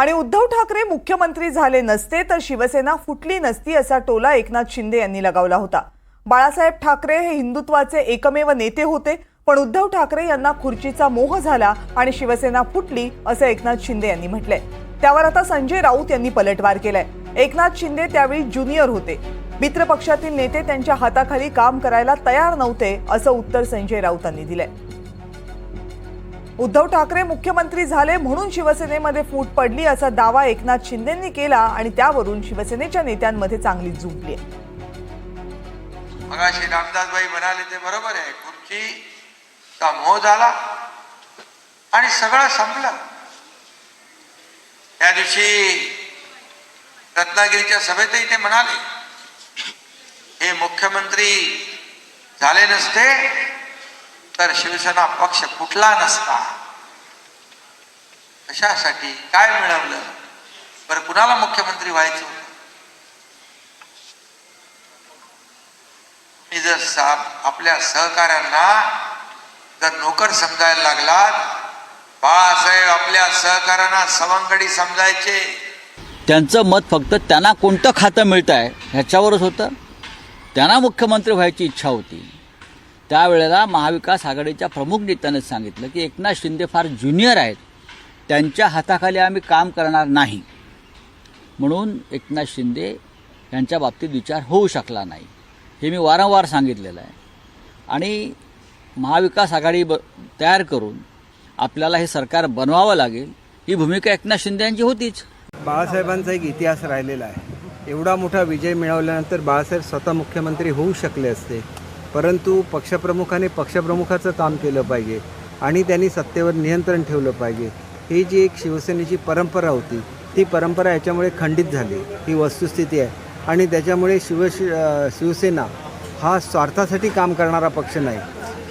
आणि उद्धव ठाकरे मुख्यमंत्री झाले नसते तर शिवसेना फुटली नसती असा टोला एकनाथ शिंदे यांनी लगावला होता. बाळासाहेब ठाकरे हे हिंदुत्वाचे एकमेव नेते होते पण उद्धव ठाकरे यांना खुर्चीचा मोह झाला आणि शिवसेना फुटली असं एकनाथ शिंदे यांनी म्हटलंय. त्यावर आता संजय राऊत यांनी पलटवार केलाय. एकनाथ शिंदे त्यावेळी ज्युनियर होते. मित्र पक्षातील नेते त्यांच्या हाताखाली काम करायला तयार नव्हते असं उत्तर संजय राऊतांनी दिलंय. उद्धव ठाकरे मुख्यमंत्री झाले म्हणून शिवसेनेमध्ये फूट पडली असा दावा एकनाथ शिंदेंनी केला आणि त्यावरून शिवसेनेच्या नेत्यांमध्ये चांगली झुंपली मगाशी रामदासबाई म्हणाले ते बरोबर आहे. खुर्ची का मोह झाला आणि सगळं संपलं. त्या दिवशी रत्नागिरीच्या सभेतही ते म्हणाले हे मुख्यमंत्री झाले नसते तर शिवसेना पक्ष कुठला नसता. कशासाठी? काय मिळवलं? बरं कुणाला मुख्यमंत्री व्हायचं मी जर सा- आपल्या सहकाऱ्यांना जर नोकर समजायला लागलात बाळासाहेब आपल्या सहकाऱ्यांना सवंगडी समजायचे. त्यांचं मत फक्त त्यांना कोणतं खातं मिळत आहे ह्याच्यावरच होतं. त्यांना मुख्यमंत्री व्हायची इच्छा होती. त्यावेळेला महाविकास आघाडीच्या प्रमुख नेत्याने सांगितलं की एकनाथ शिंदे फार ज्युनियर आहेत. त्यांच्या हाताखाली आम्ही काम करणार नाही. म्हणून एकनाथ शिंदे यांच्या बाबतीत विचार होऊ शकला नाही. हे मी वारंवार सांगितलेलं आहे. आणि महाविकास आघाडी ब तयार करून आपल्याला हे सरकार बनवावं लागेल ही भूमिका एकनाथ शिंदे यांची होतीच. बाळासाहेबांचा एक इतिहास राहिलेला आहे. एवढा मोठा विजय मिळवल्यानंतर बाळासाहेब स्वतः मुख्यमंत्री होऊ शकले असते. परंतु पक्षप्रमुखाने पक्षप्रमुखाचं काम केलं पाहिजे आणि त्यांनी सत्तेवर नियंत्रण ठेवलं पाहिजे. ही जी एक शिवसेनेची परंपरा होती ती परंपरा याच्यामुळे खंडित झाली. ही वस्तुस्थिती आहे. आणि त्याच्यामुळे शिव शिवसेना हा स्वार्थासाठी काम करणारा पक्ष नाही.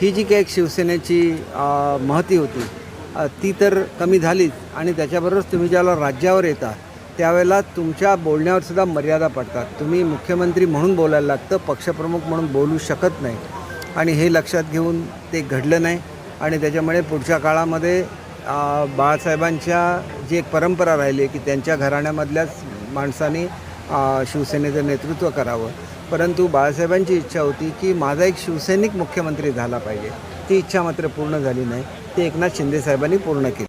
ही जी काही एक शिवसेनेची महती होती ती तर कमी झालीच. आणि त्याच्याबरोबरच तुम्ही ज्याला राज्यावर येता त्यावेळेला तुमच्या बोलण्यावर सुद्धा मर्यादा पडतात. तुम्ही मुख्यमंत्री म्हणून बोलायला लागतं पक्षप्रमुख म्हणून बोलू शकत नाही. आणि हे लक्षात घेऊन ते घडलं नाही. आणि त्याच्यामुळे पुढच्या काळामध्ये बाळासाहेबांच्या जी एक परंपरा राहिली की त्यांच्या घराण्यामधल्याच माणसांनी शिवसेनेचं नेतृत्व करावं. परंतु बाळासाहेबांची इच्छा होती की माझा एक शिवसैनिक मुख्यमंत्री झाला पाहिजे. ती इच्छा मात्र पूर्ण झाली नाही. ती एकनाथ शिंदेसाहेबांनी पूर्ण केली.